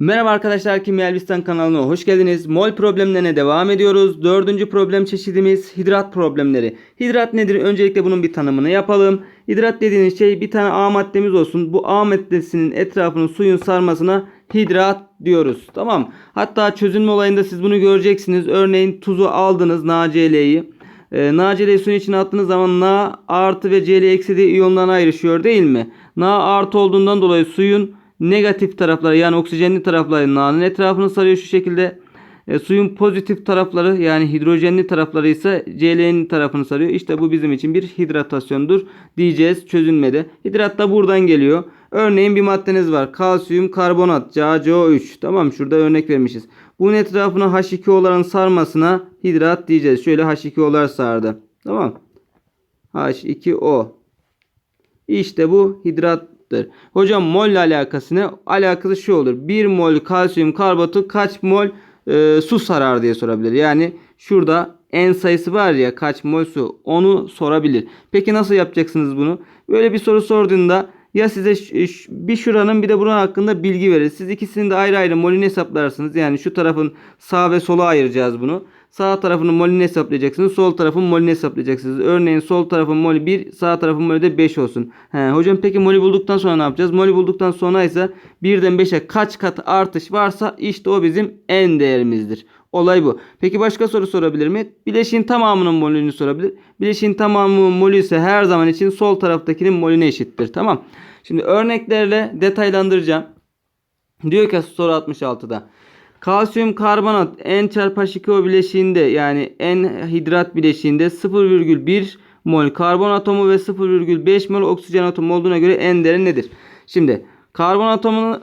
Merhaba arkadaşlar Kimya Elbistan kanalına hoş geldiniz. Mol problemlerine devam ediyoruz. Dördüncü problem çeşidimiz hidrat problemleri. Hidrat nedir? Öncelikle bunun bir tanımını yapalım. Hidrat dediğiniz şey bir tane A maddemiz olsun. Bu A maddesinin etrafını suyun sarmasına hidrat diyoruz. Tamam. Hatta çözünme olayında siz bunu göreceksiniz. Örneğin tuzu aldınız NaCl'yi. E, NaCl'yi suyun içine attığınız zaman Na artı ve Cl eksi de iyondan ayrışıyor değil mi? Na artı olduğundan dolayı suyun negatif tarafları yani oksijenli tarafları Na'nın etrafını sarıyor şu şekilde. E, suyun pozitif tarafları yani hidrojenli tarafları ise Cl'nin tarafını sarıyor. İşte bu bizim için bir hidratasyondur diyeceğiz çözünmede. Hidrat da buradan geliyor. Örneğin bir maddeniz var. Kalsiyum karbonat CaCO3. Tamam şurada örnek vermişiz. Bunun etrafına H2O'ların sarmasına hidrat diyeceğiz. Şöyle H2O'lar sardı. Tamam. H2O. İşte bu hidrattır. Hocam mol ile alakası ne? Alakası şu olur. 1 mol kalsiyum karbonatı kaç mol e, su sarar diye sorabilir. Yani şurada en sayısı var ya kaç mol su onu sorabilir. Peki nasıl yapacaksınız bunu? Böyle bir soru sorduğunda ya size bir şuranın bir de buranın hakkında bilgi verir. Siz ikisini de ayrı ayrı molünü hesaplarsınız. Yani şu tarafın sağ ve sola ayıracağız bunu. Sağ tarafının molünü hesaplayacaksınız. Sol tarafın molünü hesaplayacaksınız. Örneğin sol tarafın molü 1, sağ tarafın molü de 5 olsun. He, hocam peki molü bulduktan sonra ne yapacağız? Molü bulduktan sonra ise 1'den 5'e kaç kat artış varsa işte o bizim en değerimizdir. Olay bu. Peki başka soru sorabilir mi? Bileşiğin tamamının molünü sorabilir. Bileşiğin tamamının molü ise her zaman için sol taraftakinin molüne eşittir. Tamam. Şimdi örneklerle detaylandıracağım. Diyor ki soru 66'da. Kalsiyum karbonat N çarpı H2O bileşiğinde yani N hidrat bileşiğinde 0,1 mol karbon atomu ve 0,5 mol oksijen atomu olduğuna göre N değeri nedir? Şimdi karbon atomunun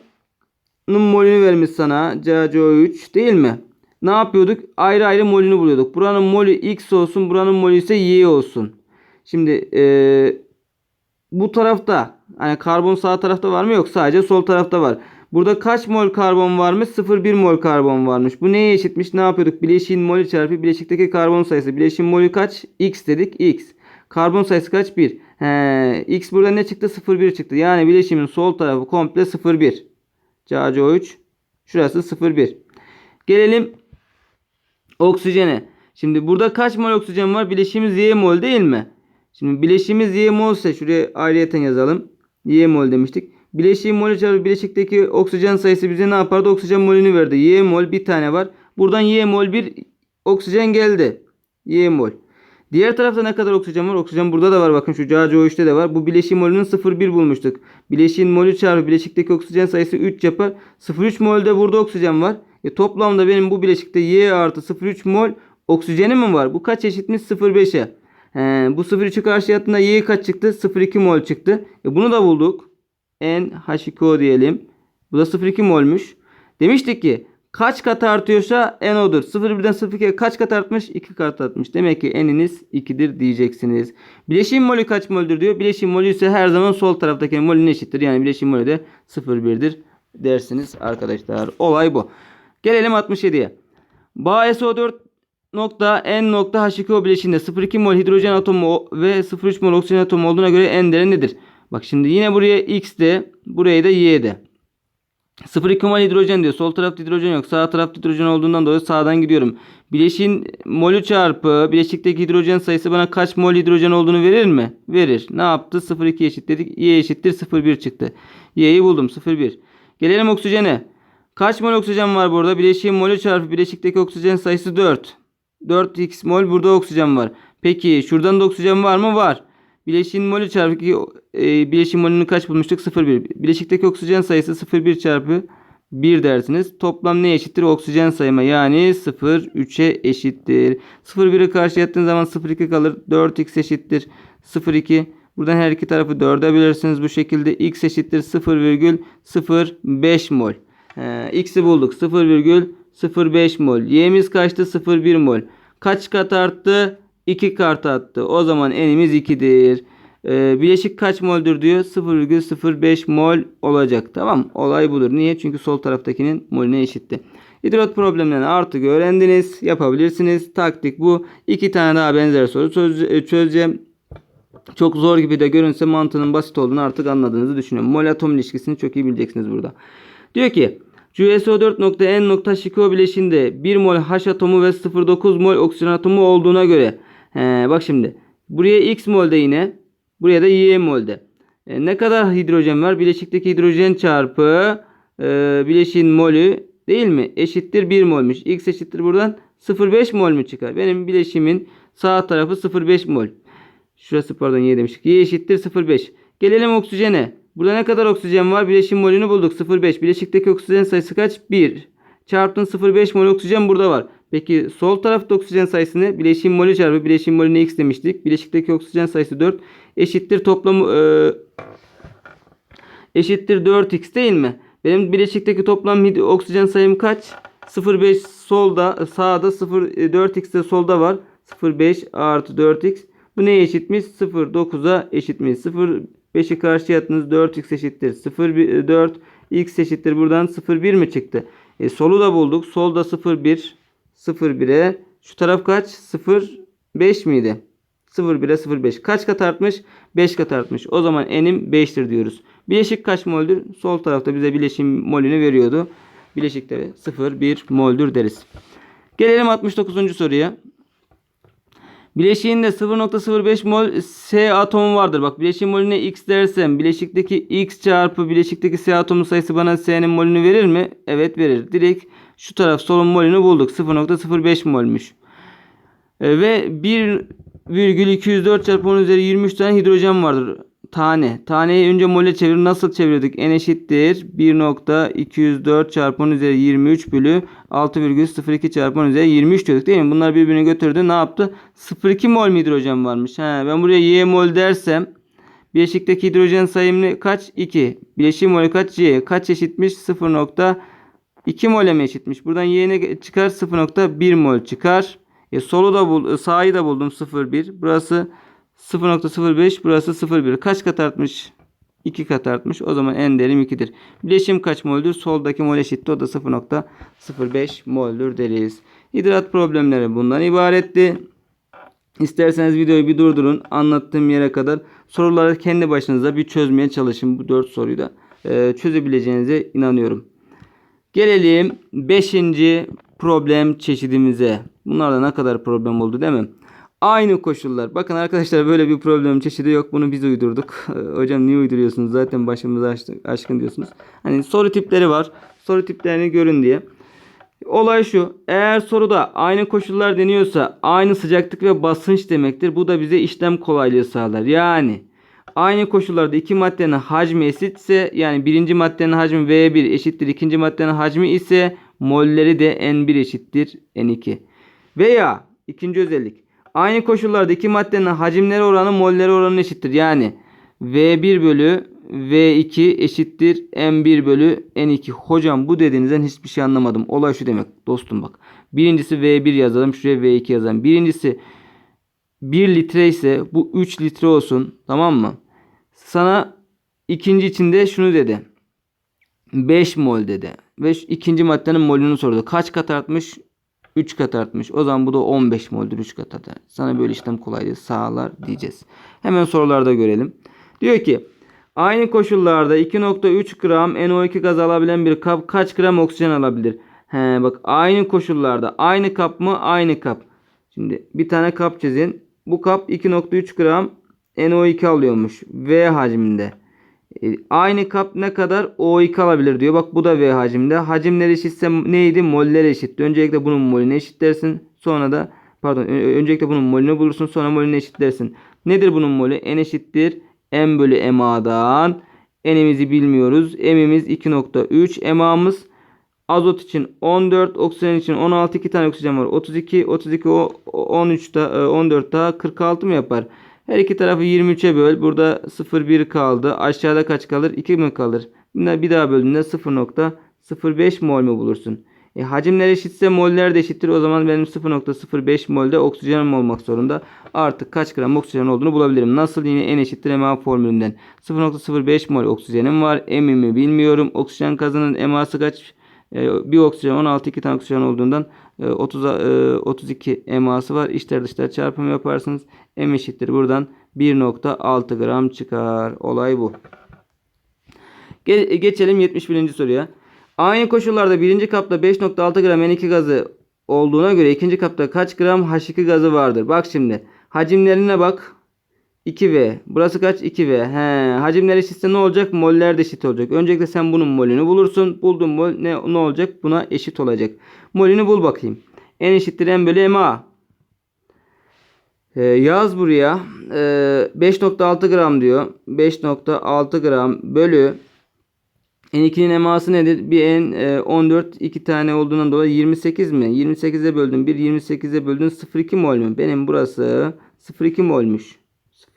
molünü vermiş sana CaCO3 değil mi? Ne yapıyorduk? Ayrı ayrı molünü buluyorduk. Buranın molü X olsun, buranın molü ise Y olsun. Şimdi eee bu tarafta hani karbon sağ tarafta var mı? Yok sadece sol tarafta var. Burada kaç mol karbon varmış? 0,1 mol karbon varmış. Bu neye eşitmiş? Ne yapıyorduk? Bileşiğin molü çarpı bileşikteki karbon sayısı. Bileşiğin molü kaç? X dedik. X. Karbon sayısı kaç? 1. He, X burada ne çıktı? 0,1 çıktı. Yani bileşimin sol tarafı komple 0,1. CaCO3. Şurası 0,1. Gelelim oksijene. Şimdi burada kaç mol oksijen var? Bileşiğimiz Y mol değil mi? Şimdi bileşiğimiz Y mol ise şuraya ayrıyeten yazalım. Y mol demiştik. Bileşiğin molü çarpı bileşikteki oksijen sayısı bize ne yapardı? Oksijen molünü verdi. Y mol bir tane var. Buradan Y mol bir oksijen geldi. Y mol. Diğer tarafta ne kadar oksijen var? Oksijen burada da var. Bakın şu CaCO3'te de var. Bu bileşiğin molünün 0,1 bulmuştuk. Bileşiğin molü çarpı bileşikteki oksijen sayısı 3 yapar. 0,3 molde burada oksijen var. E toplamda benim bu bileşikte Y artı 0,3 mol oksijenim mi var? Bu kaç eşitmiş? 0,5'e. He, bu 0,3'ü karşıya attığında Y kaç çıktı? 0,2 mol çıktı. E bunu da bulduk. N H2O diyelim. Bu da 0,2 molmuş. Demiştik ki kaç kat artıyorsa N odur. 0,1'den 0,2'ye kaç kat artmış? 2 kat artmış. Demek ki N'iniz 2'dir diyeceksiniz. Bileşiğin molü kaç moldür diyor. Bileşiğin molü ise her zaman sol taraftaki molüne eşittir. Yani bileşiğin molü de 0,1'dir dersiniz arkadaşlar. Olay bu. Gelelim 67'ye. BaSO4 nokta N nokta H2O bileşiğinde 0,2 mol hidrojen atomu ve 0,3 mol oksijen atomu olduğuna göre N değeri nedir? Bak şimdi yine buraya X de buraya da Y de. 0,2 mol hidrojen diyor. Sol tarafta hidrojen yok. Sağ tarafta hidrojen olduğundan dolayı sağdan gidiyorum. Bileşiğin molü çarpı bileşikteki hidrojen sayısı bana kaç mol hidrojen olduğunu verir mi? Verir. Ne yaptı? 0,2 eşit dedik. Y eşittir 0,1 çıktı. Y'yi buldum. 0,1. Gelelim oksijene. Kaç mol oksijen var burada? Bileşiğin molü çarpı bileşikteki oksijen sayısı 4. 4x mol burada oksijen var. Peki şuradan da oksijen var mı? Var. Bileşiğin molü çarpı ki, e, bileşiğin molünü kaç bulmuştuk? 0,1. Bileşikteki oksijen sayısı 0,1 çarpı 1 dersiniz. Toplam ne eşittir? Oksijen sayıma yani 0,3'e eşittir. 0,1'i karşıya attığın zaman 0,2 kalır. 4x eşittir 0,2. Buradan her iki tarafı 4'e bölersiniz bu şekilde. x eşittir 0,05 mol. Ee, x'i bulduk. 0,05 mol. Y'miz kaçtı? 0,1 mol. Kaç kat arttı? 2 kat arttı. O zaman n'imiz 2'dir. Ee, bileşik kaç moldür diyor? 0,05 mol olacak. Tamam. Olay budur. Niye? Çünkü sol taraftakinin molüne eşitti. Hidrot problemlerini artık öğrendiniz. Yapabilirsiniz. Taktik bu. İki tane daha benzer soru çöz- çözeceğim. Çok zor gibi de görünse mantığının basit olduğunu artık anladığınızı düşünüyorum. Mol atom ilişkisini çok iyi bileceksiniz burada. Diyor ki CuSO4.N.H2O bileşiğinde 1 mol H atomu ve 0.9 mol oksijen atomu olduğuna göre he, bak şimdi buraya X molde yine buraya da Y molde. E, ne kadar hidrojen var? Bileşikteki hidrojen çarpı e, bileşiğin molü değil mi? Eşittir 1 molmuş. X eşittir buradan 0.5 mol mü çıkar? Benim bileşimin sağ tarafı 0.5 mol. Şurası pardon Y demiştik. Y eşittir 0.5. Gelelim oksijene. Burada ne kadar oksijen var? Bileşim molünü bulduk. 0.5. Bileşikteki oksijen sayısı kaç? 1. Çarptın 0.5 mol oksijen burada var. Peki sol tarafta oksijen sayısı ne? Bileşim molü çarpı bileşim molüne x demiştik. Bileşikteki oksijen sayısı 4. Eşittir toplamı e, eşittir 4x değil mi? Benim bileşikteki toplam oksijen sayım kaç? 0.5 solda sağda 0 e, 4x de solda var. 0.5 artı 4x. Bu neye eşitmiş? 0.9'a eşitmiş. 0.5'i karşıya attınız 4x eşittir. 0.4 x eşittir. Buradan 0.1 mi çıktı? E, solu da bulduk. Solda 0.1 0.1'e şu taraf kaç? 0.5 miydi? 0.1'e 0.5. Kaç kat artmış? 5 kat artmış. O zaman n'im 5'tir diyoruz. Bileşik kaç moldür? Sol tarafta bize bileşim molünü veriyordu. Bileşikte 0.1 moldür deriz. Gelelim 69. soruya. Bileşiğinde 0.05 mol S atomu vardır. Bak bileşiğin molüne X dersem bileşikteki X çarpı bileşikteki S atomu sayısı bana S'nin molünü verir mi? Evet verir. Direkt şu taraf solun molünü bulduk. 0.05 molmüş. E, ve 1,204 çarpı 10 üzeri 23 tane hidrojen vardır. Tane. Taneyi önce mole çevir. Nasıl çevirdik? N eşittir. 1.204 çarpı 10 üzeri 23 bölü 6,02 çarpı 10 üzeri 23 diyorduk değil mi? Bunlar birbirini götürdü. Ne yaptı? 0,2 mol mi hidrojen varmış? He, ben buraya Y mol dersem bileşikteki hidrojen sayım ne? kaç? 2. Bileşik molü kaç? Y. Kaç eşitmiş? 0.2 mole mi eşitmiş? Buradan Y ne çıkar? 0.1 mol çıkar. E, solu da bul, sağı da buldum 0,1. Burası 0.05 burası 0.1. Kaç kat artmış? 2 kat artmış. O zaman en değerim 2'dir. Bileşim kaç moldür? Soldaki mol eşitti. O da 0.05 moldür deriz. Hidrat problemleri bundan ibaretti. İsterseniz videoyu bir durdurun. Anlattığım yere kadar soruları kendi başınıza bir çözmeye çalışın. Bu 4 soruyu da e, çözebileceğinize inanıyorum. Gelelim 5. problem çeşidimize. Bunlarda ne kadar problem oldu değil mi? Aynı koşullar. Bakın arkadaşlar böyle bir problem çeşidi yok. Bunu biz uydurduk. Hocam niye uyduruyorsunuz? Zaten başımıza aşkın diyorsunuz. Hani soru tipleri var. Soru tiplerini görün diye. Olay şu. Eğer soruda aynı koşullar deniyorsa aynı sıcaklık ve basınç demektir. Bu da bize işlem kolaylığı sağlar. Yani aynı koşullarda iki maddenin hacmi eşitse yani birinci maddenin hacmi V1 eşittir. ikinci maddenin hacmi ise molleri de N1 eşittir N2. Veya ikinci özellik. Aynı koşullarda iki maddenin hacimleri oranı molleri oranı eşittir. Yani V1 bölü V2 eşittir M1 bölü N2. Hocam bu dediğinizden hiçbir şey anlamadım. Olay şu demek dostum bak. Birincisi V1 yazalım. Şuraya V2 yazalım. Birincisi 1 litre ise bu 3 litre olsun. Tamam mı? Sana ikinci içinde şunu dedi. 5 mol dedi. Ve ikinci maddenin molünü sordu. Kaç kat artmış? 3 kat artmış. O zaman bu da 15 mol'dur 3 kat artar. Sana böyle işlem kolaylığı sağlar diyeceğiz. Hemen sorularda görelim. Diyor ki aynı koşullarda 2.3 gram NO2 gaz alabilen bir kap kaç gram oksijen alabilir? He bak aynı koşullarda aynı kap mı? Aynı kap. Şimdi bir tane kap çizin. Bu kap 2.3 gram NO2 alıyormuş. V hacminde. E, aynı kap ne kadar O2 alabilir diyor. Bak bu da V hacimde. Hacimleri eşitse neydi? Moller eşitti. Öncelikle bunun molünü eşitlersin. Sonra da pardon öncelikle bunun molünü bulursun. Sonra molünü eşitlersin. Nedir bunun molü? N eşittir. M bölü MA'dan. N'imizi bilmiyoruz. M'imiz 2.3. MA'mız azot için 14, oksijen için 16 iki tane oksijen var. 32, 32 13 da 14 daha 46 mı yapar? Her iki tarafı 23'e böl. Burada 0,1 kaldı. Aşağıda kaç kalır? 2 mi kalır? Bir daha böldüğünde 0.05 mol mu bulursun? E, hacimler eşitse moller de eşittir. O zaman benim 0.05 molde oksijenim olmak zorunda. Artık kaç gram oksijen olduğunu bulabilirim. Nasıl? Yine N eşittir MA formülünden. 0.05 mol oksijenim var. M'imi bilmiyorum. Oksijen gazının MA'sı kaç? E, bir oksijen 16 iki tane oksijen olduğundan 30 e, 32 eması var. İçler dışlar çarpımı yaparsınız. M eşittir buradan 1.6 gram çıkar. Olay bu. Ge geçelim 71. soruya. Aynı koşullarda birinci kapta 5.6 gram N2 gazı olduğuna göre ikinci kapta kaç gram H2 gazı vardır? Bak şimdi. Hacimlerine bak. 2V. Burası kaç? 2V. He. Hacimler eşitse ne olacak? Moller de eşit olacak. Öncelikle sen bunun molünü bulursun. Buldun mol ne, ne olacak? Buna eşit olacak. Molünü bul bakayım. N eşittir M bölü MA. Ee, yaz buraya. Ee, 5.6 gram diyor. 5.6 gram bölü N2'nin eması nedir? Bir N e, 14 iki tane olduğundan dolayı 28 mi? 28'e böldüm. 1 28'e böldün 0,2 mol mü? Benim burası 0,2 molmuş.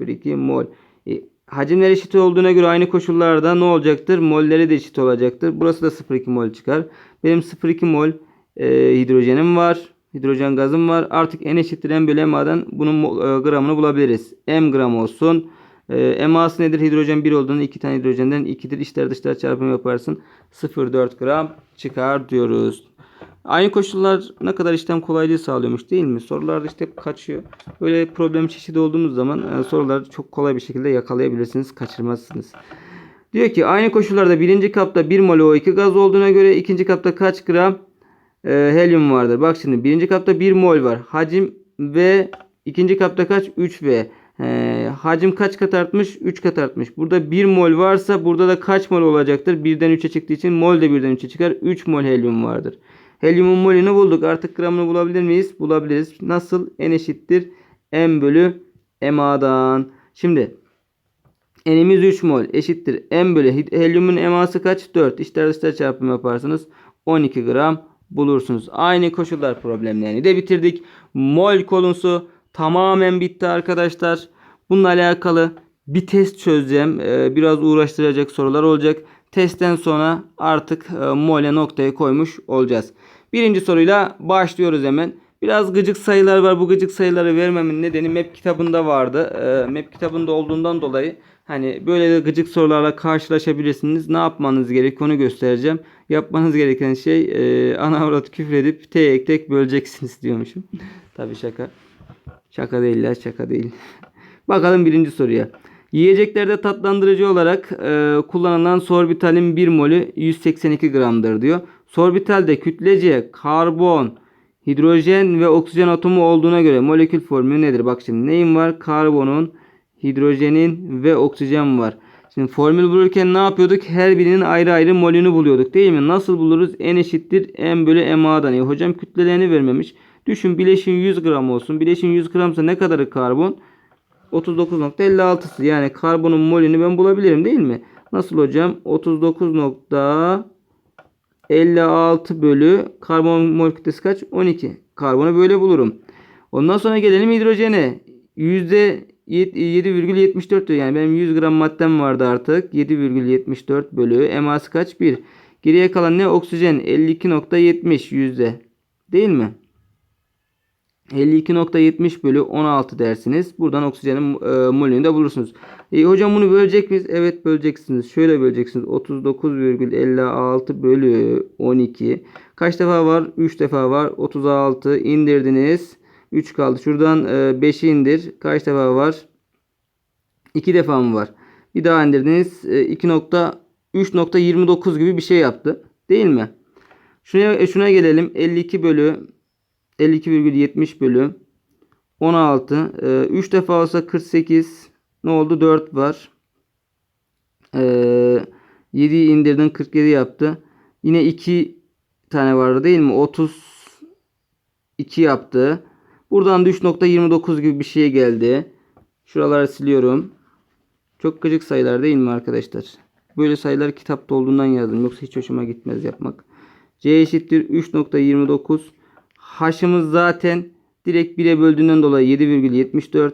0,2 mol. E, hacimler eşit olduğuna göre aynı koşullarda ne olacaktır? Molleri de eşit olacaktır. Burası da 0,2 mol çıkar. Benim 0,2 mol e, hidrojenim var. Hidrojen gazım var. Artık N eşittir M bölü MA'dan bunun e, gramını bulabiliriz. M gram olsun. E, MA'sı nedir? Hidrojen 1 olduğunda 2 tane hidrojenden 2'dir. İçler dışlar çarpımı yaparsın. 0,4 gram çıkar diyoruz. Aynı koşullar ne kadar işlem kolaylığı sağlıyormuş değil mi? Sorularda işte kaçıyor. Böyle problem çeşidi olduğumuz zaman e, soruları çok kolay bir şekilde yakalayabilirsiniz. Kaçırmazsınız. Diyor ki aynı koşullarda birinci kapta 1 mol O2 gaz olduğuna göre ikinci kapta kaç gram e, helyum vardır? Bak şimdi birinci kapta 1 mol var. Hacim ve ikinci kapta kaç? 3V. E, hacim kaç kat artmış? 3 kat artmış. Burada 1 mol varsa burada da kaç mol olacaktır? 1'den 3'e çıktığı için mol de 1'den 3'e çıkar. 3 mol helyum vardır. Helyumun molünü bulduk. Artık gramını bulabilir miyiz? Bulabiliriz. Nasıl? N eşittir. M bölü MA'dan. Şimdi N'imiz 3 mol eşittir. M bölü helyumun eması kaç? 4. İçler dışlar çarpımı yaparsanız 12 gram bulursunuz. Aynı koşullar problemlerini de bitirdik. Mol konusu tamamen bitti arkadaşlar. Bununla alakalı bir test çözeceğim. Ee, biraz uğraştıracak sorular olacak. Testten sonra artık e, mole noktayı koymuş olacağız. Birinci soruyla başlıyoruz hemen. Biraz gıcık sayılar var. Bu gıcık sayıları vermemin nedeni map kitabında vardı. Ee, map kitabında olduğundan dolayı hani böyle gıcık sorularla karşılaşabilirsiniz. Ne yapmanız gerek onu göstereceğim. Yapmanız gereken şey e, ana avrat küfür edip tek tek böleceksiniz diyormuşum. Tabii şaka. Şaka değil ya şaka değil. Bakalım birinci soruya. Yiyeceklerde tatlandırıcı olarak e, kullanılan sorbitalin 1 molü 182 gramdır diyor. Sorbitalde kütlece karbon, hidrojen ve oksijen atomu olduğuna göre molekül formülü nedir? Bak şimdi neyim var? Karbonun, hidrojenin ve oksijen var. Şimdi formül bulurken ne yapıyorduk? Her birinin ayrı ayrı molünü buluyorduk değil mi? Nasıl buluruz? N eşittir M bölü MA'dan. E, hocam kütlelerini vermemiş. Düşün bileşin 100 gram olsun. Bileşin 100 gramsa ne kadarı karbon? 39.56'sı. Yani karbonun molünü ben bulabilirim değil mi? Nasıl hocam? 39.56 bölü karbon mol kütlesi kaç? 12. Karbonu böyle bulurum. Ondan sonra gelelim hidrojene. %7,74 diyor. Yani benim 100 gram maddem vardı artık. 7,74 bölü. Eması kaç? 1. Geriye kalan ne? Oksijen 52.70 yüzde. Değil mi? 52.70 bölü 16 dersiniz. Buradan oksijenin e, molünü de bulursunuz. E, hocam bunu bölecek miyiz? Evet böleceksiniz. Şöyle böleceksiniz. 39,56 bölü 12. Kaç defa var? 3 defa var. 36 indirdiniz. 3 kaldı. Şuradan e, 5'i indir. Kaç defa var? 2 defa mı var? Bir daha indirdiniz. E, 2.3.29 gibi bir şey yaptı. Değil mi? Şuna, e, şuna gelelim. 52 bölü 52,70 bölü 16. Ee, 3 defa olsa 48. Ne oldu? 4 var. Ee, 7'yi indirdin 47 yaptı. Yine 2 tane vardı değil mi? 32 yaptı. Buradan da 3.29 gibi bir şey geldi. Şuraları siliyorum. Çok gıcık sayılar değil mi arkadaşlar? Böyle sayılar kitapta olduğundan yazdım. Yoksa hiç hoşuma gitmez yapmak. C eşittir 3.29 H'ımız zaten direkt 1'e böldüğünden dolayı 7,74.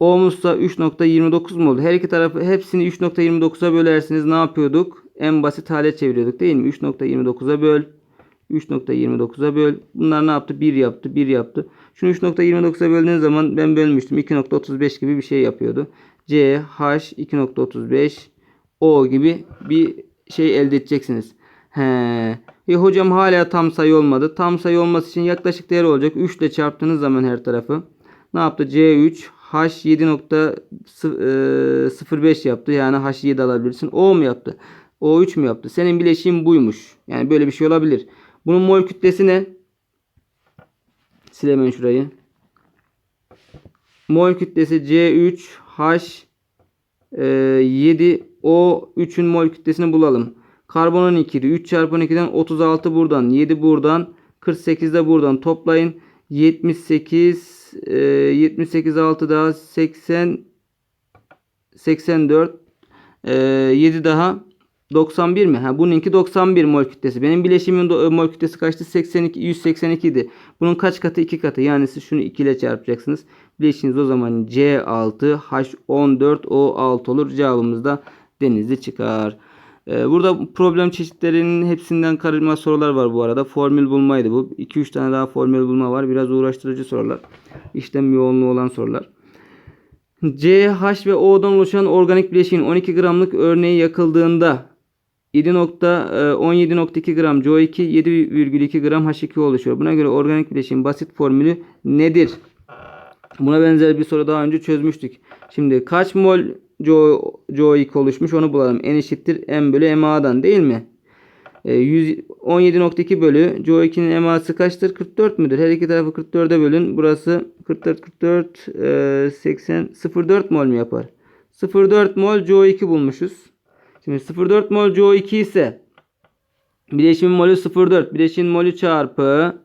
O'muzsa 3.29 mu oldu? Her iki tarafı hepsini 3.29'a bölersiniz. Ne yapıyorduk? En basit hale çeviriyorduk değil mi? 3.29'a böl. 3.29'a böl. Bunlar ne yaptı? 1 yaptı. 1 yaptı. Şunu 3.29'a böldüğünüz zaman ben bölmüştüm. 2.35 gibi bir şey yapıyordu. C, H 2.35 O gibi bir şey elde edeceksiniz. He. E hocam hala tam sayı olmadı. Tam sayı olması için yaklaşık değer olacak. 3 ile çarptığınız zaman her tarafı. Ne yaptı? C3 H 7.05 yaptı. Yani H7 alabilirsin. O mu yaptı? O3 mü yaptı? Senin bileşiğin buymuş. Yani böyle bir şey olabilir. Bunun mol kütlesi ne? Sil hemen şurayı. Mol kütlesi C3H 7 o 3'ün mol kütlesini bulalım. Karbonun 2'di. 3 çarpı 12'den 36 buradan. 7 buradan. 48 de buradan. Toplayın. 78 e, 78 6 daha 80 84 e, 7 daha 91 mi? Ha bununki 91 mol kütlesi. Benim bileşimin do- mol kütlesi kaçtı? 82 182 idi. Bunun kaç katı? 2 katı. Yani siz şunu 2 ile çarpacaksınız. Bileşiğiniz o zaman C6 H14 O6 olur. Cevabımız da denizli çıkar. Ee, burada problem çeşitlerinin hepsinden karışma sorular var bu arada. Formül bulmaydı bu. 2-3 tane daha formül bulma var. Biraz uğraştırıcı sorular. İşlem yoğunluğu olan sorular. C, H ve O'dan oluşan organik bileşiğin 12 gramlık örneği yakıldığında 7.17.2 gram CO2 7,2 gram H2O oluşuyor. Buna göre organik bileşiğin basit formülü nedir? Buna benzer bir soru daha önce çözmüştük. Şimdi kaç mol CO, CO2 oluşmuş onu bulalım. N eşittir M bölü MA'dan değil mi? E, 100 17.2 bölü CO2'nin MA'sı kaçtır? 44 müdür? Her iki tarafı 44'e bölün. Burası 44 44 e, 80 0.4 mol mu yapar? 0.4 mol CO2 bulmuşuz. Şimdi 0.4 mol CO2 ise bileşimin molü 0.4 bileşiğin molü çarpı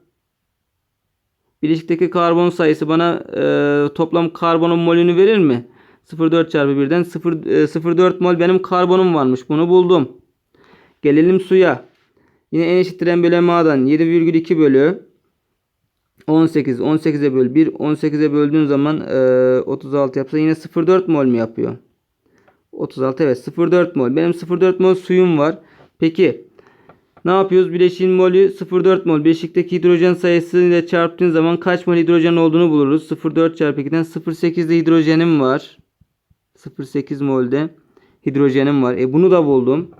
bileşikteki karbon sayısı bana e, toplam karbonun molünü verir mi? 0.4 çarpı 1'den 0, e, 0.4 mol benim karbonum varmış. Bunu buldum. Gelelim suya. Yine en eşittir M bölü MA'dan 7,2 bölü 18. 18'e böl 1. 18'e böldüğün zaman e, 36 yapsa yine 0,4 mol mu yapıyor? 36 evet 0,4 mol. Benim 0,4 mol suyum var. Peki ne yapıyoruz? Bileşiğin molü 0,4 mol. Bileşikteki hidrojen sayısı ile çarptığın zaman kaç mol hidrojen olduğunu buluruz. 0,4 çarpı 2'den 0,8'de hidrojenim var. 0,8 molde hidrojenim var. E bunu da buldum.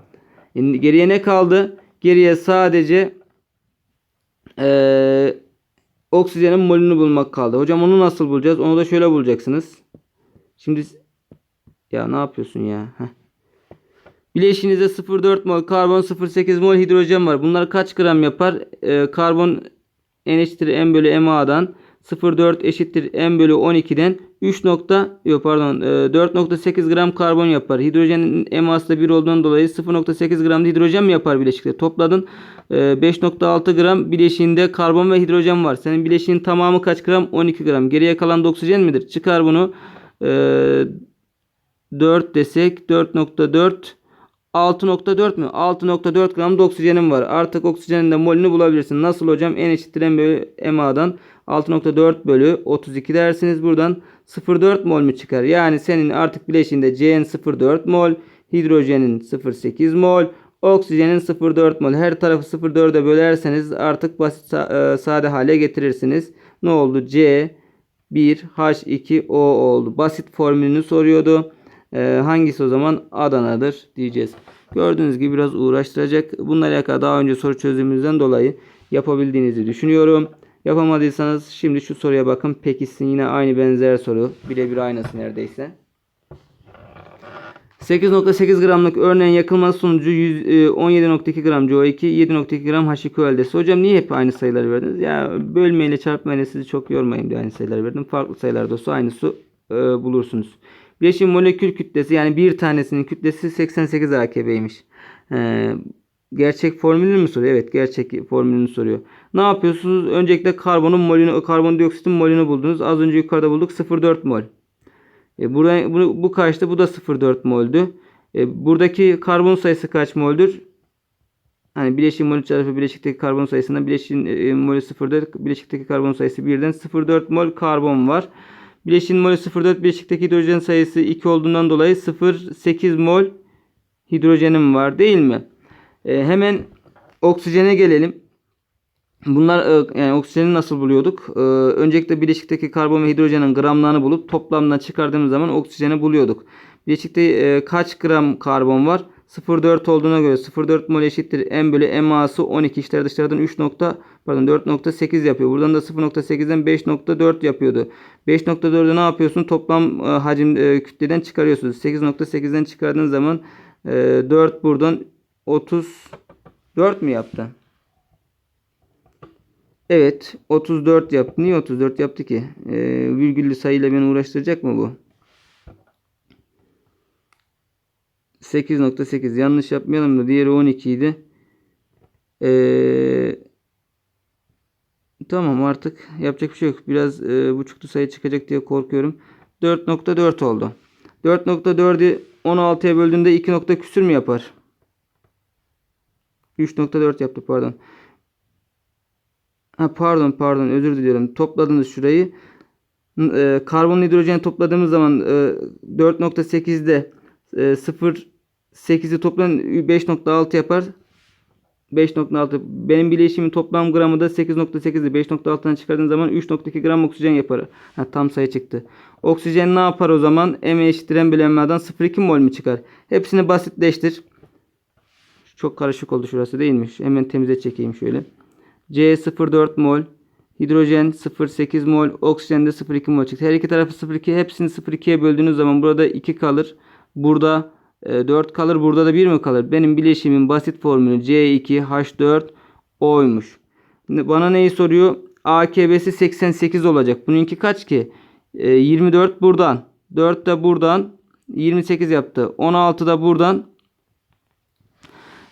E, geriye ne kaldı? Geriye sadece eee oksijenin molünü bulmak kaldı. Hocam onu nasıl bulacağız? Onu da şöyle bulacaksınız. Şimdi ya ne yapıyorsun ya? Heh. Bileşiğinizde 0,4 mol karbon 0,8 mol hidrojen var. Bunlar kaç gram yapar? Ee, karbon N eşittir M bölü MA'dan 0,4 eşittir M bölü 12'den 3 nokta yok pardon e, 4.8 gram karbon yapar. Hidrojenin MA'sı da 1 olduğundan dolayı 0.8 gram hidrojen mi yapar bileşikte? Topladın e, 5.6 gram bileşiğinde karbon ve hidrojen var. Senin bileşiğin tamamı kaç gram? 12 gram. Geriye kalan da oksijen midir? Çıkar bunu. E, 4 desek 4.4 6.4 mü? 6.4 gram oksijenim var. Artık oksijenin de molünü bulabilirsin. Nasıl hocam? En eşittir M bölü MA'dan 6.4 bölü 32 dersiniz. Buradan 0.4 mol mu çıkar? Yani senin artık bileşiğinde C'nin 0.4 mol, hidrojenin 0.8 mol, oksijenin 0.4 mol. Her tarafı 0.4'e bölerseniz artık basit e, sade hale getirirsiniz. Ne oldu? C 1 H2O oldu. Basit formülünü soruyordu. Ee, hangisi o zaman Adana'dır diyeceğiz. Gördüğünüz gibi biraz uğraştıracak. Bununla alakalı daha önce soru çözdüğümüzden dolayı yapabildiğinizi düşünüyorum. Yapamadıysanız şimdi şu soruya bakın. Pekişsin yine aynı benzer soru. Birebir aynısı neredeyse. 8.8 gramlık örneğin yakılması sonucu 100, e, 17.2 gram CO2, 7.2 gram H2O elde. Hocam niye hep aynı sayıları verdiniz? Ya bölmeyle çarpmayla sizi çok yormayayım diye aynı sayıları verdim. Farklı sayılarda olsa aynı su e, bulursunuz. Bileşiğin molekül kütlesi yani bir tanesinin kütlesi 88 AKB'ymiş. Ee, gerçek formülünü mü soruyor? Evet gerçek formülünü soruyor. Ne yapıyorsunuz? Öncelikle karbonun molünü, karbondioksitin molünü buldunuz. Az önce yukarıda bulduk 0,4 mol. E, burada, bu, bu kaçtı? Bu da 0,4 moldü. E, buradaki karbon sayısı kaç moldür? Hani bileşiğin molü çarpı bileşikteki karbon sayısından bileşiğin e, molü 0,4 bileşikteki karbon sayısı 1'den 0,4 mol karbon var. Bileşiğin molü 0,4 bileşikteki hidrojen sayısı 2 olduğundan dolayı 0,8 mol hidrojenim var değil mi? E, hemen oksijene gelelim. Bunlar e, yani oksijeni nasıl buluyorduk? E, öncelikle bileşikteki karbon ve hidrojenin gramlarını bulup toplamdan çıkardığımız zaman oksijeni buluyorduk. Bileşikte e, kaç gram karbon var? 0,4 olduğuna göre 0,4 mol eşittir M bölü MA'sı 12 içler dışlardan 3 nokta pardon 4.8 yapıyor. Buradan da 0.8'den 5.4 yapıyordu. 5.4'ü ne yapıyorsun? Toplam e, hacim e, kütleden çıkarıyorsunuz. 8.8'den çıkardığın zaman e, 4 buradan 34 mi yaptı? Evet 34 yaptı. Niye 34 yaptı ki? Ee, virgüllü sayıyla beni uğraştıracak mı bu? 8.8 yanlış yapmayalım da diğeri 12 idi. Ee, tamam artık yapacak bir şey yok. Biraz e, buçuklu sayı çıkacak diye korkuyorum. 4.4 oldu. 4.4'ü 16'ya böldüğünde 2 nokta küsür mü yapar? 3.4 yaptı pardon. Ha, pardon pardon özür diliyorum. Topladınız şurayı. E, karbon hidrojen topladığımız zaman e, 4.8'de e, 0 8'i toplayın 5.6 yapar. 5.6 benim bileşimin toplam gramı da 8.8'i 5.6'dan çıkardığın zaman 3.2 gram oksijen yapar. Ha, tam sayı çıktı. Oksijen ne yapar o zaman? M eşittir M bölü M'den 0.2 mol mi çıkar? Hepsini basitleştir. Çok karışık oldu şurası değilmiş. Hemen temize çekeyim şöyle. C 0.4 mol. Hidrojen 0.8 mol. Oksijen de 0.2 mol çıktı. Her iki tarafı 0.2. Hepsini 0.2'ye böldüğünüz zaman burada 2 kalır. Burada 4 kalır. Burada da 1 mi kalır? Benim bileşimin basit formülü C2H4O'ymuş. Şimdi Bana neyi soruyor? AKB'si 88 olacak. Bununki kaç ki? E, 24 buradan. 4 de buradan. 28 yaptı. 16 da buradan.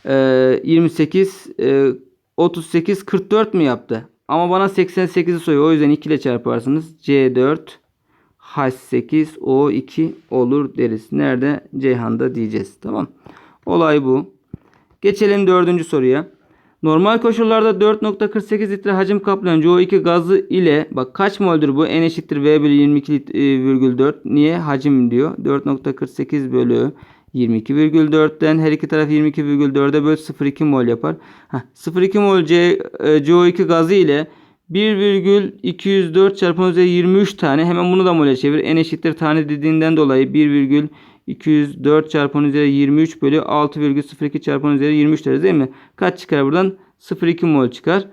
E, 28 e, 38 44 mi yaptı? Ama bana 88'i soruyor. O yüzden 2 ile çarparsınız. C4 H8 O2 olur deriz. Nerede? Ceyhan'da diyeceğiz. Tamam. Olay bu. Geçelim dördüncü soruya. Normal koşullarda 4.48 litre hacim kaplayan CO2 gazı ile bak kaç moldur bu? N eşittir V bölü 22,4. Niye? Hacim diyor. 4.48 bölü 22,4'ten her iki taraf 22,4'e böl 0,2 mol yapar. Heh, 0,2 mol C, e, CO2 gazı ile 1,204 çarpı 10 üzeri 23 tane hemen bunu da mole çevir. N eşittir tane dediğinden dolayı 1,204 çarpı 10 üzeri 23 bölü 6,02 çarpı 10 üzeri 23 deriz değil mi? Kaç çıkar buradan? 0,2 mol çıkar.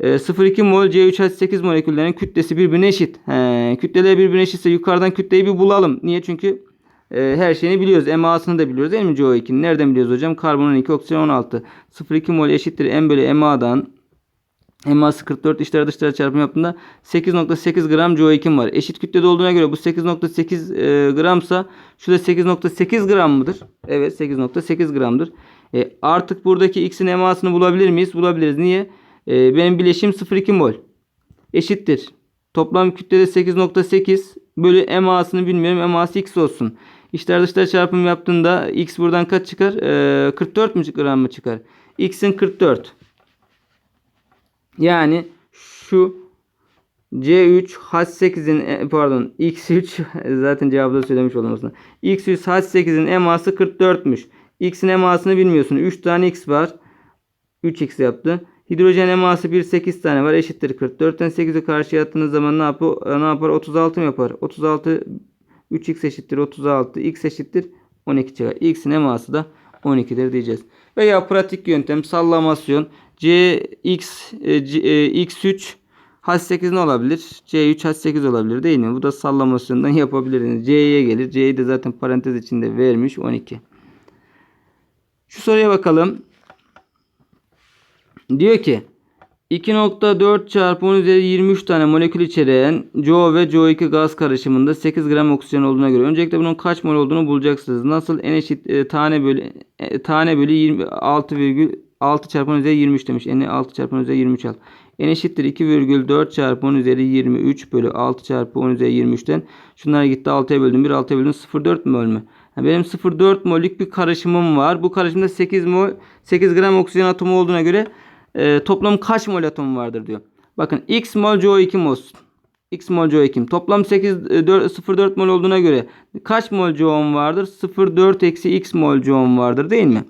E, 0,2 mol C3H8 moleküllerinin kütlesi birbirine eşit. He, kütleler birbirine eşitse yukarıdan kütleyi bir bulalım. Niye? Çünkü e, her şeyini biliyoruz. MA'sını da biliyoruz değil mi CO2'nin? Nereden biliyoruz hocam? Karbon 12, oksijen 16. 0,2 mol eşittir M bölü MA'dan MA'sı 44 içler dışlara çarpım yaptığında 8.8 gram CO2 var. Eşit kütlede olduğuna göre bu 8.8 e, gramsa şu da 8.8 gram mıdır? Evet 8.8 gramdır. E, artık buradaki X'in MA'sını bulabilir miyiz? Bulabiliriz. Niye? E, benim bileşim 0,2 mol. Eşittir. Toplam kütlede 8.8 bölü MA'sını bilmiyorum. MA'sı X olsun. İçler dışlar çarpım yaptığında X buradan kaç çıkar? E, 44 mü gram mı çıkar? X'in 44. Yani şu C3 H8'in e, pardon X3 zaten cevabı söylemiş oldum aslında. X3 H8'in eması 44'müş. X'in emasını bilmiyorsun. 3 tane X var. 3X yaptı. Hidrojen eması 1 8 tane var. Eşittir 44'ten 8'i karşıya attığınız zaman ne yapar? Ne yapar? 36 mı yapar? 36 3x eşittir 36. X eşittir 12 çıkar. X'in eması da 12'dir diyeceğiz. Veya pratik yöntem sallamasyon CX e, C, e, X3 H8 ne olabilir? C3 H8 olabilir değil mi? Bu da sallamasyondan yapabilirsiniz. C'ye gelir. C'yi de zaten parantez içinde vermiş 12. Şu soruya bakalım. Diyor ki 2.4 çarpı 10 üzeri 23 tane molekül içeren CO ve CO2 gaz karışımında 8 gram oksijen olduğuna göre öncelikle bunun kaç mol olduğunu bulacaksınız. Nasıl n eşit e, tane bölü e, tane bölü 26,6 çarpı 10 üzeri 23 demiş. N'i 6 çarpı 10 üzeri 23 al. N eşittir 2,4 çarpı 10 üzeri 23 bölü 6 çarpı 10 üzeri 23'ten şunlar gitti 6'ya böldüm. 1 6'ya böldüm 0,4 mol mü? Benim 0,4 mol'lük bir karışımım var. Bu karışımda 8 mol 8 gram oksijen atomu olduğuna göre e, toplam kaç mol atom vardır diyor. Bakın x mol CO2 olsun. x mol CO2. Toplam 8 0,4 mol olduğuna göre kaç mol CO vardır? 0,4 eksi x mol CO vardır değil mi?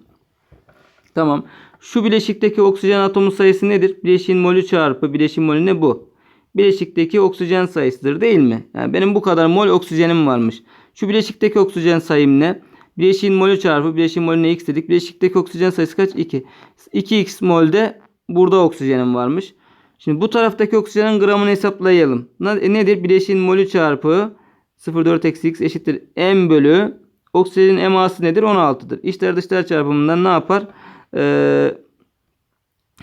Tamam. Şu bileşikteki oksijen atomu sayısı nedir? Bileşiğin molü çarpı bileşiğin molü ne bu? Bileşikteki oksijen sayısıdır değil mi? Yani benim bu kadar mol oksijenim varmış. Şu bileşikteki oksijen sayım ne? Bileşiğin molü çarpı bileşiğin molüne x dedik. Bileşikteki oksijen sayısı kaç? 2. 2x molde burada oksijenim varmış. Şimdi bu taraftaki oksijenin gramını hesaplayalım. Nedir? Bileşiğin molü çarpı 0,4 eksi x eşittir m bölü Oksijenin eması nedir? 16'dır. İçler dışlar çarpımından ne yapar? Ee,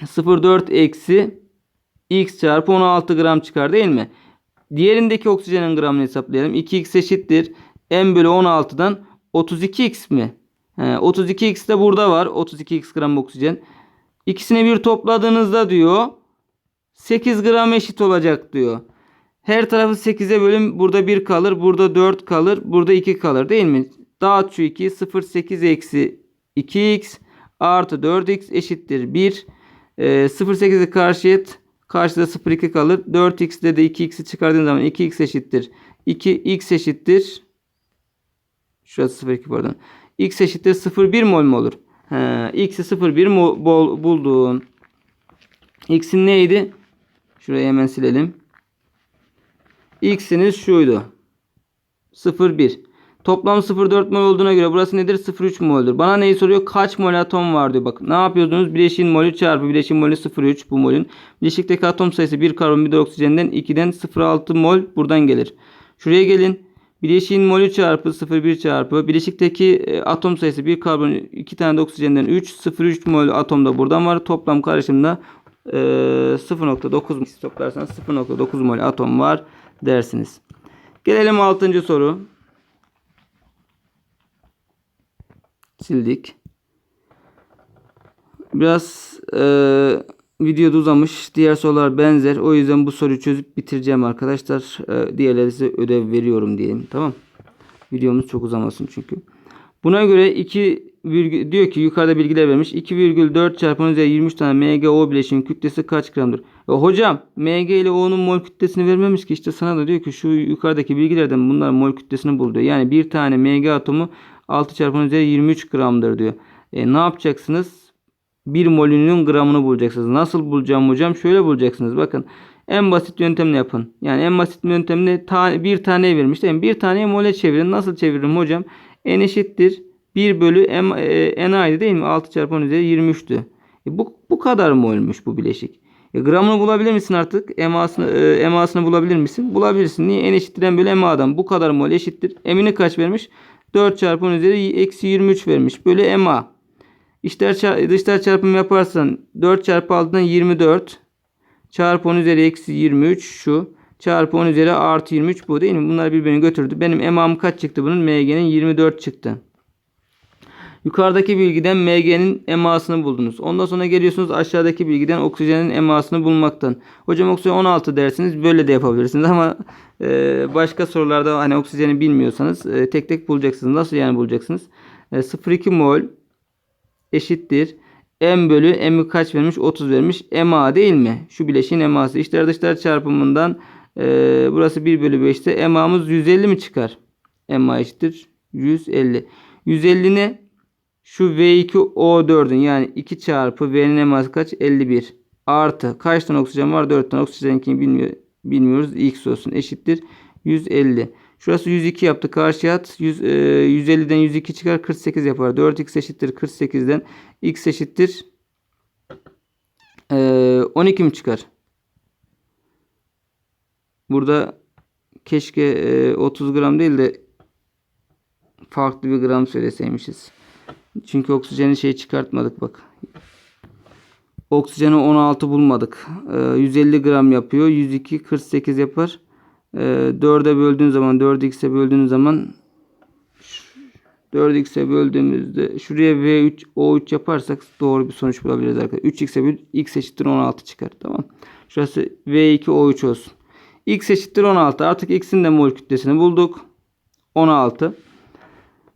0,4 eksi x çarpı 16 gram çıkar değil mi? Diğerindeki oksijenin gramını hesaplayalım. 2x eşittir. m bölü 16'dan 32x mi? He, 32x de burada var. 32x gram oksijen. İkisini bir topladığınızda diyor 8 gram eşit olacak diyor. Her tarafı 8'e bölüm burada 1 kalır. Burada 4 kalır. Burada 2 kalır değil mi? Dağıt şu 2'yi 0,8 eksi 2x artı 4x eşittir 1. Ee, 0,8'i karşıya et. Karşıda 0,2 kalır. 4x'de de 2x'i çıkardığın zaman 2x eşittir. 2x eşittir. Şurası 0,2 pardon. x eşittir 0,1 mol mu olur? He, x'i 0,1 mol bol- buldun. x'in neydi? Şurayı hemen silelim. x'iniz şuydu. 0,1. Toplam 0,4 mol olduğuna göre burası nedir? 0,3 mol'dur. Bana neyi soruyor? Kaç mol atom var diyor. Bak ne yapıyordunuz? Bileşiğin molü çarpı bileşiğin molü 0,3 bu molün. Bileşikteki atom sayısı 1 karbon 1 de oksijenden 2'den 0,6 mol buradan gelir. Şuraya gelin. Bileşiğin molü çarpı 0,1 çarpı bileşikteki e, atom sayısı 1 karbon 2 tane de oksijenden 3 0,3 mol atom da buradan var. Toplam karışımda e, 0,9 toplarsanız 0,9 mol atom var dersiniz. Gelelim 6. soru. Sildik. Biraz e, videoda uzamış. Diğer sorular benzer. O yüzden bu soruyu çözüp bitireceğim arkadaşlar. E, diğerleri size ödev veriyorum diyelim. Tamam. Videomuz çok uzamasın çünkü. Buna göre 2 virgül, diyor ki yukarıda bilgiler vermiş. 2,4 çarpı 10 üzeri 23 tane MgO bileşiğinin kütlesi kaç gramdır? E, hocam Mg ile O'nun mol kütlesini vermemiş ki işte sana da diyor ki şu yukarıdaki bilgilerden bunların mol kütlesini bul diyor. Yani bir tane Mg atomu 6 çarpı 10 üzeri 23 gramdır diyor. E, ne yapacaksınız? 1 molünün gramını bulacaksınız. Nasıl bulacağım hocam? Şöyle bulacaksınız. Bakın en basit yöntemle yapın. Yani en basit yöntemle ta bir tane vermiş değil mi? Bir taneyi mole çevirin. Nasıl çeviririm hocam? N eşittir 1 bölü M, e, N'aydı değil mi? 6 çarpı 10 üzeri 23'tü. E, bu, bu kadar molmüş bu bileşik. E, gramını bulabilir misin artık? Emasını, e, emasını bulabilir misin? Bulabilirsin. Niye? N eşittir M bölü M'a'dan. Bu kadar mol eşittir. M'ini kaç vermiş? 4 çarpı 10 üzeri eksi 23 vermiş. Bölü MA. İçler dışlar çarpımı yaparsan 4 çarpı 6'dan 24 çarpı 10 üzeri eksi 23 şu çarpı 10 üzeri artı 23 bu değil mi? Bunlar birbirini götürdü. Benim emam kaç çıktı bunun? MG'nin 24 çıktı. Yukarıdaki bilgiden MG'nin emasını buldunuz. Ondan sonra geliyorsunuz aşağıdaki bilgiden oksijenin emasını bulmaktan. Hocam oksijen 16 dersiniz. Böyle de yapabilirsiniz ama e, başka sorularda hani oksijeni bilmiyorsanız e, tek tek bulacaksınız. Nasıl yani bulacaksınız? E, 0,2 mol eşittir. M bölü M'i kaç vermiş? 30 vermiş. MA değil mi? Şu bileşiğin eması. İçler dışlar çarpımından e, burası 1 bölü 5'te MA'mız 150 mi çıkar? MA eşittir 150. 150 ne? Şu V2O4'ün yani 2 çarpı V'nin eması kaç? 51. Artı kaç tane oksijen var? 4 tane oksijeninkini bilmiyor, bilmiyoruz. X olsun eşittir. 150. Şurası 102 yaptı. Karşıya at. 100, e, 150'den 102 çıkar. 48 yapar. 4x eşittir 48'den. x eşittir e, 12 mi çıkar? Burada keşke e, 30 gram değil de farklı bir gram söyleseymişiz. Çünkü oksijeni şey çıkartmadık bak. Oksijeni 16 bulmadık. E, 150 gram yapıyor. 102 48 yapar. E, 4'e böldüğün zaman 4x'e böldüğün zaman 4x'e böldüğümüzde şuraya V3 O3 yaparsak doğru bir sonuç bulabiliriz arkadaşlar. 3x'e böl x eşittir 16 çıkar. Tamam. Şurası V2 O3 olsun. x eşittir 16. Artık x'in de mol kütlesini bulduk. 16.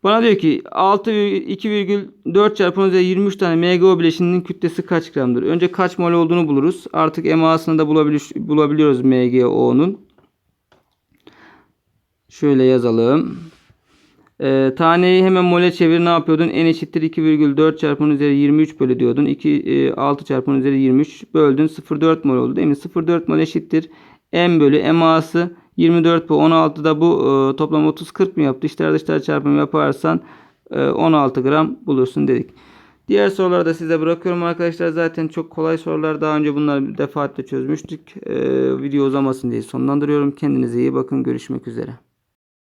Bana diyor ki 6 2,4 çarpı 10 üzeri 23 tane MgO bileşiğinin kütlesi kaç gramdır? Önce kaç mol olduğunu buluruz. Artık emasını da bulabiliyoruz MgO'nun. Şöyle yazalım. Ee, taneyi hemen mole çevir ne yapıyordun? N eşittir 2,4 çarpı 10 üzeri 23 bölü diyordun. 2, e, 6 çarpı 10 üzeri 23 böldün. 0,4 mol oldu değil mi? 0,4 mol eşittir. M bölü eması 24 bu 16 da bu e, toplam 30 40 mı yaptı? İçler dışlar çarpımı yaparsan e, 16 gram bulursun dedik. Diğer soruları da size bırakıyorum arkadaşlar. Zaten çok kolay sorular. Daha önce bunları bir defaatle çözmüştük. E, video uzamasın diye sonlandırıyorum. Kendinize iyi bakın. Görüşmek üzere.